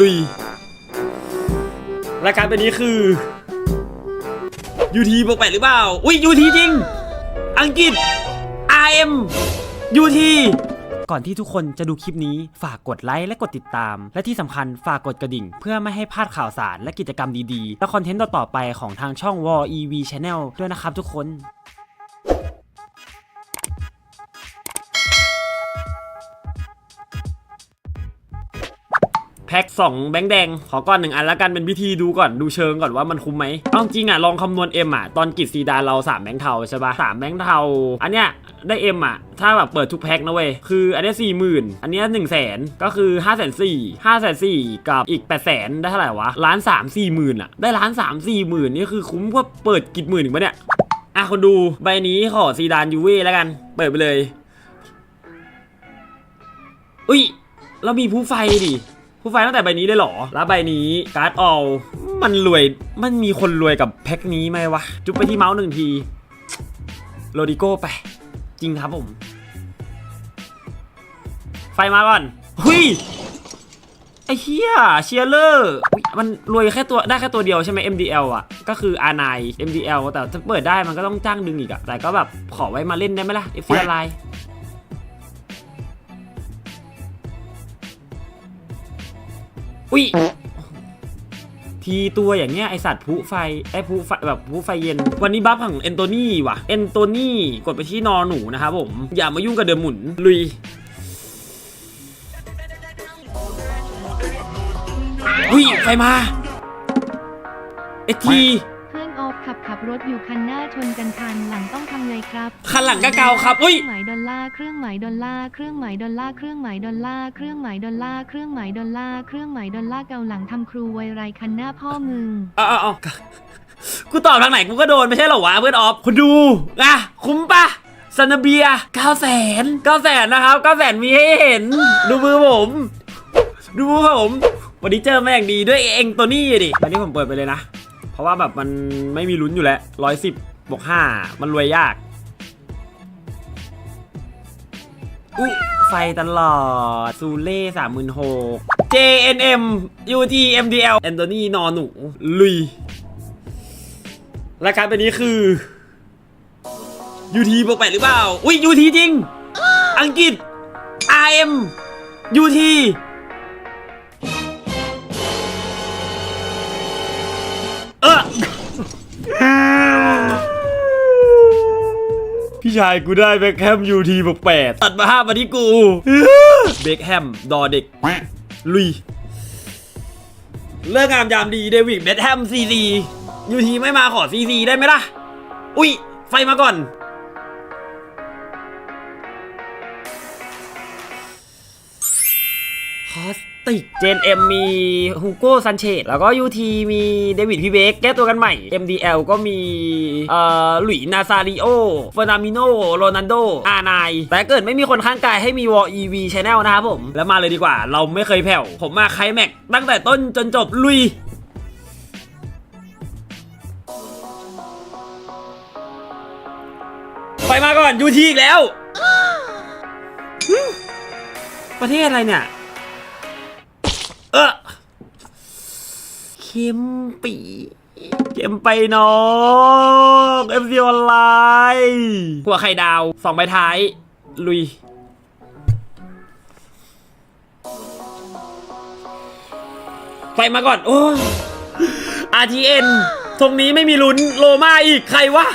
ลุย รายการเป็นนี้คือยูทีบวกแปดหรือเปล่า อุ้ยยูทีจริง อังกฤษ RM ยูทีก่อนที่ทุกคนจะดูคลิปนี้ฝากกดไลค์และกดติดตาม และที่สำคัญฝากกดกระดิ่ง เพื่อไม่ให้พลาดข่าวสารและกิจกรรมดีๆ และคอนเทนต์ต่อๆไปของทางช่อง War EV Channel ด้วยนะครับทุกคน พ็ค2แบงค์แดง ขอก่อนหนึ่งอันแล้วกันเป็นพิธีดูก่อนดูเชิงก่อนว่ามันคุ้มไหมเอาจริงอะลองคำนวณ M อะตอนกิจซีดานเรา3แบงค์เทาใช่ปะสามแบงค์เทาอันเนี้ยได้ M อะถ้าแบบเปิดทุกแพ็คนะเว้ยคืออันนี้สี่หมื่นอันนี้หนึ่งแสนก็คือ5้าแสนสี่ห้าแสนสี่กับอีก8ปดแสนได้เท่าไหร่วะล้านสามสี่หมื่นอะได้ล้านสามสี่หมื่นนี่คือคุ้มกว่าเปิดกิจหมื่นอีกปะเนี่ยอะคนดูใบนี้ขอซีดานยูเว่แล้วกัน เปิดไปเลย อุ้ยเรามีผู้ไฟดิ ผู้ไฟตั้งแต่ใบนี้ได้หรอ แล้วใบนี้การ์ดออลมันรวย มันมีคนรวยกับแพ็คนี้ไหมวะ จุ๊บไปที่เมาส์หนึ่งที โรดิโก้ไป จริงครับผม ไฟมาก่อน หุยไอ้เฮียเชียร์เลอร์มันรวยแค่ตัวได้แค่ตัวเดียวใช่ไหม MDL อะ ก็คือ R9 MDL แต่ถ้าเปิดได้มันก็ต้องจ้างดึงอีกอะแต่ก็แบบขอไว้มาเล่นได้ไหมล่ะ FC อะไร อุ้ยทีตัวอย่างเงี้ยไอสัตว์ผู้ไฟไอผู้ไฟแบบผู้ไฟเย็น วันนี้บัฟของเอนโทนี่ว่ะเอนโทนี่กดไปที่นอหนูนะครับผม อย่ามายุ่งกับเดิมหมุน ลุยอุ้ยไฟมาเอที ขับขับรถอยู่คันหน้าชนกันคันหลังต้องทำไงครับคันหลังก็เกาครับอุ้ยเครื่องหมายดอลลาร์เครื่องหมายดอลลาร์เครื่องหมายดอลลาร์เครื่องหมายดอลลาร์เครื่องหมายดอลลาร์เครื่องหมายดอลลาร์เครื่องหมายดอลลาร์เกาหลังทำครูไวไรคันหน้าพ่อมึง เอาเอาเอากูตอบทางไหนกูก็โดนไม่ใช่เหรอวะเพื่อนออฟคุณดูอะคุ้มปะซานาเบียเก้าแสนเก้าแสนนะครับเก้าแสนมีให้เห็น ดูมือผม ดูมือผม วันนี้เจอมาอย่างดีด้วยเองตัวนี้ดิวันนี้ผมเปิดไปเลยนะ เพราะว่าแบบมันไม่มีลุ้นอยู่แล้วร้อยสิบบวกห้ามันรวยยากอุ๊ไฟตลอดซูเล่สามหมื่นหก JNM UT MDL แอนโทนีนอหนูลุยรายการเป็นนี้คือ UT บวกแปดหรือเปล่า อุ้ย UT จริง อังกฤษ RM UT ชายกูได้เบคแฮม UT บวกแปดตัดมาห้ามาที่กูเบคแฮมดอเด็กลุยเลิกงามยามดีเดวิดเบคแฮมซีซียูทีไม่มาขอซีซีได้ไหมล่ะ อุ้ยไฟมาก่อนคอส ติก เจนเอ็มมีฮูโก้ซันเชตแล้วก็ยูทีมีเดวิดพีเบกแก้ตัวกันใหม่ MDL ก็มีเอ่อหลุยนาซาริโอเฟอร์นามิโนโรนันโดอาไนแต่เกิดไม่มีคนข้างกายให้มีวอ EV Channel นะครับผม แล้วมาเลยดีกว่า เราไม่เคยแผ่ว ผมมาไคลแม็กตั้งแต่ต้นจนจบลุยไปมาก่อนยูทีอีกแล้ว ประเทศอะไรเนี่ย เออเข็มปีเข็มไปน้องเอฟซีออนไลน์หัวไข่ดาวสองใบท้าย ลุยไปมาก่อน โอ้ RTN ตรงนี้ไม่มีลุ้นโลมาอีกใครวะ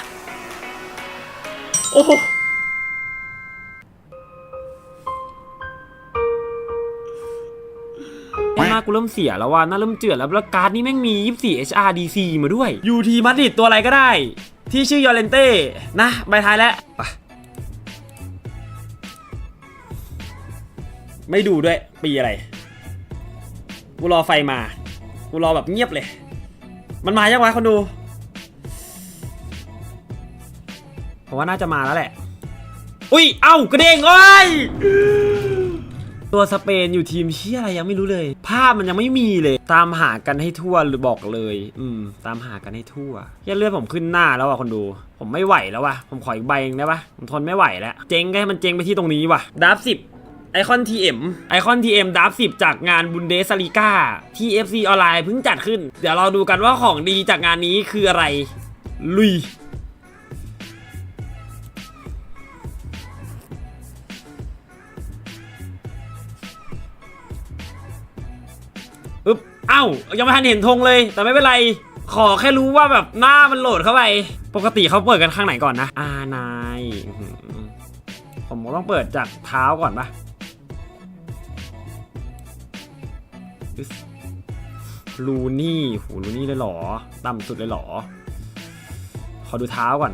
โอ้ กูเริ่มเสียแล้วว่ะหน้าเริ่มเจือดแล้วแล้วการ์ดนี่แม่งมี 24 HRDC มาด้วย UT มาดริดตัวอะไรก็ได้ ที่ชื่อยอเลนเต้นะใบท้ายแล้วไปไม่ดูด้วย ปีอะไร กูรอไฟมา กูรอแบบเงียบเลย มันมายังวะคนดูผมว่าน่าจะมาแล้วแหละ อุ้ย เอ้ากระเด้งโอ้ย ตัวสเปนอยู่ทีมเชี่ยอะไรยังไม่รู้เลย ภาพมันยังไม่มีเลย ตามหากันให้ทั่วหรือบอกเลย อืม ตามหากันให้ทั่วเหี้ยเลือดผมขึ้นหน้าแล้วอะคนดู ผมไม่ไหวแล้วว่ะผมขออีกใบเองได้ปะผมทนไม่ไหวแล้ว เจ๊งก็ให้มันเจ๊งไปที่ตรงนี้ว่ะดับสิบไอคอน TM ไอคอน TM ดับ10จากงานบุนเดสลีกาที่ FC ออนไลน์เพิ่งจัดขึ้น เดี๋ยวเราดูกันว่าของดีจากงานนี้คืออะไร ลุย เอ้ายังไม่ทันเห็นธงเลย แต่ไม่เป็นไร ขอแค่รู้ว่าแบบหน้ามันโหลดเข้าไป ปกติเขาเปิดกันข้างไหนก่อนนะอานายผมก็ต้องเปิดจากเท้าก่อนปะลูนี่โหลูนี่เลยหรอ ต่ำสุดเลยหรอ ขอดูเท้าก่อน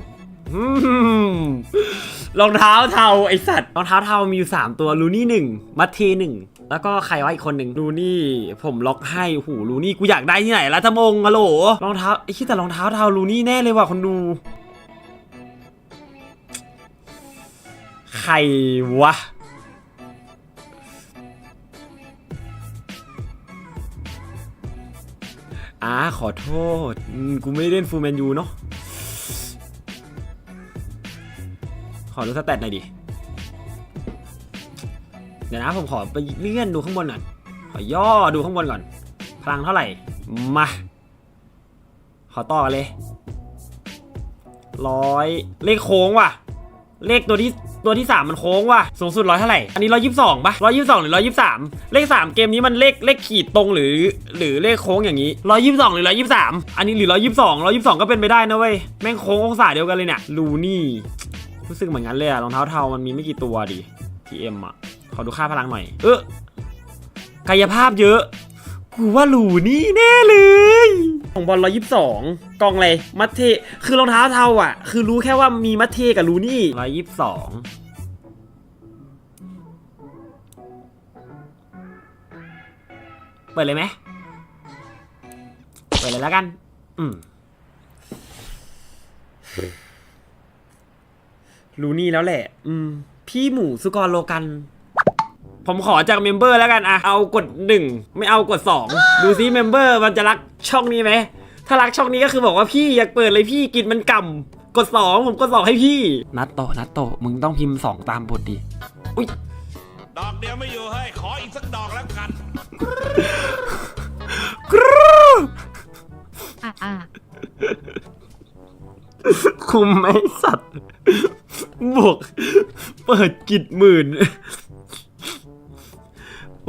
รองเท้าเทาไอสัตว์รองเท้าเทามีอยู่สามตัวลูนี่หนึ่งมัตเทหนึ่ง แล้วก็ใครวะอีกคนหนึ่งลูนี่ผมล็อกให้โอ้โหลูนี่กูอยากได้ที่ไหนละทมงฮัลโหลรองเท้าไอ้ที่แต่รองเท้าเทาลูนี่แน่เลยว่ะคนดู ใครวะอ่าขอโทษ กูไม่ได้เล่นฟูลแมนยูเนาะ ขอดูสแตทหน่อยดิ เดี๋ยวนะผมขอไปเลื่อนดูข้างบนก่อน ขอย่อดูข้างบนก่อน พลังเท่าไหร่ มา ขอต่อกันเลย ร้อย เลขโค้งว่ะ เลขตัวที่ตัวที่สามมันโค้งว่ะ สูงสุดร้อยเท่าไหร่ อันนี้ร้อยยี่สิบสองปะร้อยยี่สิบสองหรือร้อยยี่สิบสามเลขสามเกมนี้มันเลขเลขขีดตรงหรือหรือเลขโค้งอย่างนี้ร้อยยี่สิบสองหรือร้อยยี่สิบสามอันนี้หรือร้อยยี่สิบสองร้อยยี่สิบสองก็เป็นไปได้นะเว้ย แม่งโค้งองศาเดียวกันเลยเนี่ย ลูนี่ รู้สึกเหมือนกันเลยอะรองเท้าเทามันมีไม่กี่ตัวดิ TM อะ ขอดูค่าพลังหน่อย เออกายภาพเยอะ กูว่าหลูนี่แน่เลยของบอลร้อยยี่สิบสองกองอะไรมัตเทคือรองเท้าเทาอะ คือรู้แค่ว่ามีมัตเทกับลูนี่ร้อยยี่สิบสองเปิดเลยไหมเปิดเลยแล้วกัน อืมลูนี่แล้วแหละ อืม พี่หมูสุกรโลกัน ผมขอจากเมมเบอร์แล้วกันอะเอากดหนึ่งไม่เอากดสองดูซิเมมเบอร์มันจะรักช่องนี้ไหมถ้ารักช่องนี้ก็คือบอกว่าพี่อยากเปิดเลยพี่กินมันก่ำกดสองผมกดสองให้พี่ นัดโตะนัดโตะมึงต้องพิมพ์สองตามบทดิอุ้ยดอกเดียวไม่อยู่ให้ยขออีกสักดอกแล้วกันกรูอะอะคุมไม่สัตว์บวก เปิดกิจหมื่น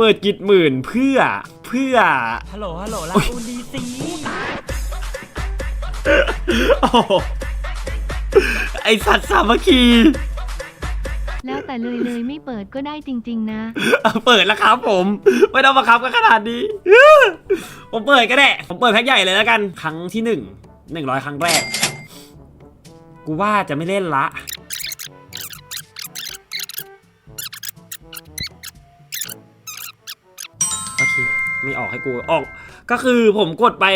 เปิดกิจหมื่นเพื่อเพื่อ ฮัลโหล ฮัลโหลลาอูดีซีโอ้โหไอสัตว์สามัคคีแล้วแต่เลยเลยไม่เปิดก็ได้จริง ๆ นะ เอาเปิดแล้วครับผม ไม่ต้องบังคับกันขนาดนี้ ผมเปิดก็ได้ผมเปิดแพ็คใหญ่เลยแล้วกัน ครั้งที่หนึ่งหนึ่งร้อยครั้งแรก กูว่าจะไม่เล่นละ ไม่ออกให้กูออก ก็คือผมกดไป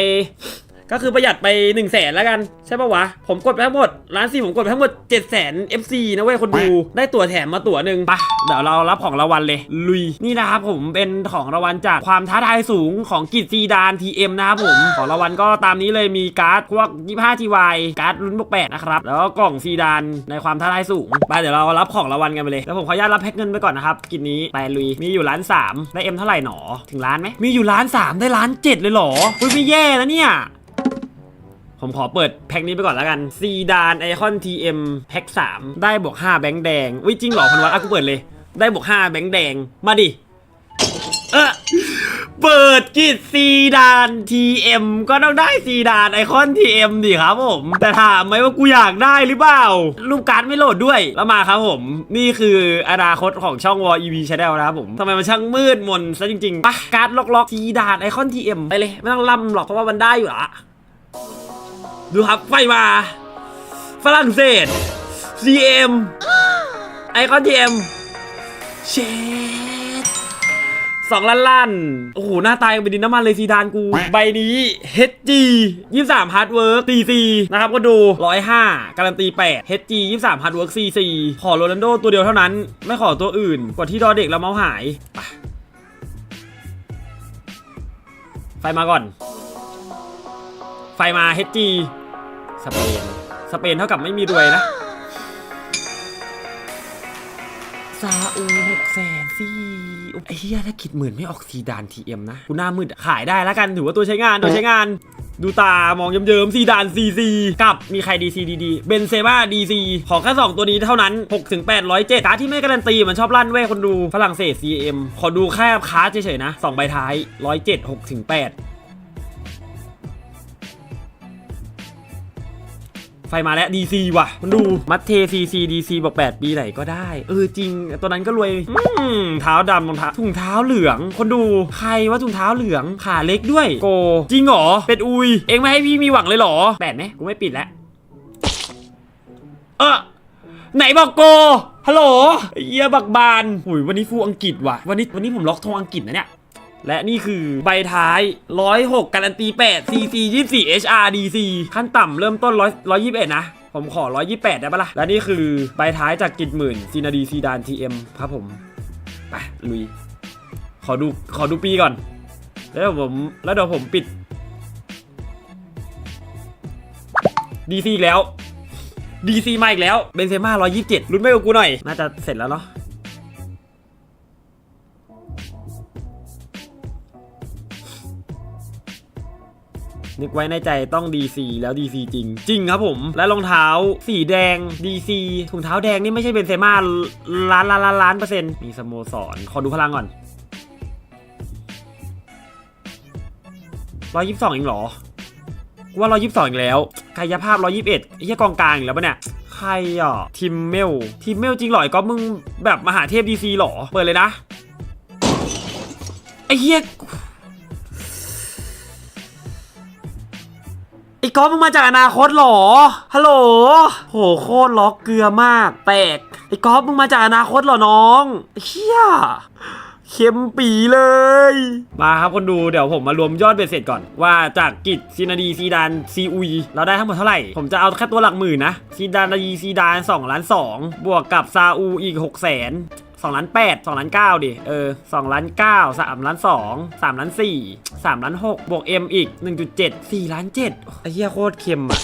ก็คือประหยัดไป1นึ่งแสนแล้วกัน ใช่ปะวะ ผมกดไปทั้งหมดร้านสี่ผมกดไปทั้งหมด7จ็ดแสน FC นะเว้ยคนดูได้ตั๋วแถมมาตั๋วหนึ่งปะเดี๋ยวเรารับของรางวัลเลย ลุย นี่นะครับผมเป็นของรางวัลจากความท้าทายสูงของกิจซีดาน TM นะครับผมของรางวัลก็ตามนี้เลยมีการ์ดพวก25 TY การ์ดลุ้นบวกแปดนะครับแล้วก็กล่องซีดานในความท้าทายสูงไปเดี๋ยวเรารับของรางวัลกันไปเลยแล้วผมขออนุญาตรับแพ็คเงินไปก่อนนะครับกิจนี้ไปลุยมีอยู่ล้านสามได้เอ็มเท่าไหร่หนอถึงล้านไหมมีอยู่ล้านสามได้ล้านเจ็ดเลยเหรออุ้ยไม่แย่แล้วเนี่ย ผมขอเปิดแพ็คนี้ไปก่อนแล้วกันซีดานไอคอน TM แพ็ค3ได้บวก 5 แบงค์แดงวิจริงเหรอพันวัตอะกูเปิดเลย ได้บวก 5 แบงค์แดง มาดิ เออเปิดกิจซีดาน TM ก็ต้องได้ซีดานไอคอน TM ดิครับผม แต่ถามไหมว่ากูอยากได้หรือเปล่ารูปการ์ดไม่โหลดด้วย แล้วมาครับผม นี่คืออนาคตของช่อง War EV Channel นะครับผมทำไมมันช่างมืดมนซะจริงๆปะการ์ดล็อกๆซีดานไอคอน TM ไปเลย ไม่ต้องล่ำหรอกเพราะว่ามันได้อยู่ละ ดูครับไฟมาฝรั่งเศส CM ไอคอน TM เชดสองล้านล้านโอ้โห หน้าตายเป็นดินน้ำมันเลยซีดานกู ใบนี้ HG 23 Hard Work CC นะครับก็ดู 105 การันตี 8 HG 23 Hard Work CC ขอโรนัลโดตัวเดียวเท่านั้น ไม่ขอตัวอื่นกดที่ดอเด็กแล้วเมาหาย ไฟมาก่อน ไฟมา HG สเปน สเปนเท่ากับไม่มีรวยนะซาอุโหหกแสนสี่ไอ้เหี้ยถ้าคิดหมื่นไม่ออกซีดานทีเอ็มนะกูหน้ามืดอะขายได้แล้วกันถือว่าตัวใช้งานตัวใช้งาน ดูตามองเยิ้มๆซีดานซีซีกับมีใครดีซีดีดีเบนเซบ้าดีซีขอแค่2ตัวนี้เท่านั้น6ถึง807การ์ดที่ไม่การันตีมันชอบลั่นเว้ยคนดูฝรั่งเศส CM ขอดูแค่คาร์ดเฉยๆนะ2ใบท้าย107 6ถึง8 ไฟมาแล้ว DC ว่ะ มันดู มัดเท CC DC บอก 8 ปีไหนก็ได้ เออจริง ตัวนั้นก็รวย อืมเท้าดำรองเท้าถุงเท้าเหลือง คนดู ใครว่าถุงเท้าเหลือง ขาเล็กด้วย โก จริงเหรอ เป็ดอุย เองไม่ให้พี่มีหวังเลยเหรอแปดไหมกูไม่ปิดแล้ว เออไหนบอกโก ฮัลโหลเยียบักบานหุยวันนี้ฟูอังกฤษว่ะ วันนี้วันนี้ผมล็อกทองอังกฤษนะเนี่ย และนี่คือใบท้าย 106 การันตี 8 CC 24 HR DC ขั้นต่ำเริ่มต้น100 121 นะ ผมขอ 128 ได้ปะล่ะ และนี่คือใบท้ายจากกิจหมื่นซีนาดีซีดาน TM ครับผม ไป ลุย ขอดู ขอดูปีก่อน แล้วผม แล้วเดี๋ยวผมปิด DC อีกแล้ว DC มาอีกแล้ว เบนเซม่า127ลุ้นไม่กับกูหน่อย น่าจะเสร็จแล้วเนาะ นึกไว้ในใจต้อง DC แล้ว DC จริง จริงครับผม และรองเท้าสีแดง DC ถุงเท้าแดงนี่ไม่ใช่เบนเซม่าล้านล้านล้านล้านเปอร์เซ็นต์มีสโมสร ขอดูพลังก่อนร้อยยี่สิบสองเองเหรอ ว่าร้อยยี่สิบสองอีกแล้ว กายภาพร้อยยี่สิบเอ็ดไอ้เหี้ยกองกลางอีกแล้วปะเนี่ยใครอะทิมเมลทิมเมลจริงหรอก็มึงแบบมหาเทพ DC เหรอ เปิดเลยนะ ไอ้เหี้ย ไอ้ก๊อฟมึงมาจากอนาคตเหรอ ฮัลโหล โหโคตรล็อกเกลือมาก แตก ไอ้ก๊อฟมึงมาจากอนาคตเหรอน้องเฮียเข็มปีเลย มาครับคนดูเดี๋ยวผมมารวมยอดเบ็ดเสร็จก่อน ว่าจากกิจซีนาดีซีดานซีอุยเราได้ทั้งหมดเท่าไหร่ ผมจะเอาแค่ตัวหลักหมื่นนะซีดานดีซีดาน2ล้าน2บวกกับซาอูอีก6แสน สองล้านแปดสองล้านเก้าดิ เออสองล้านเก้าสามล้านสองสามล้านสี่สามล้านหกบวกเอ็มอีกหนึ่งจุดเจ็ดสี่ล้านเจ็ดไอ้เหี้ยโคตรเค็มอะ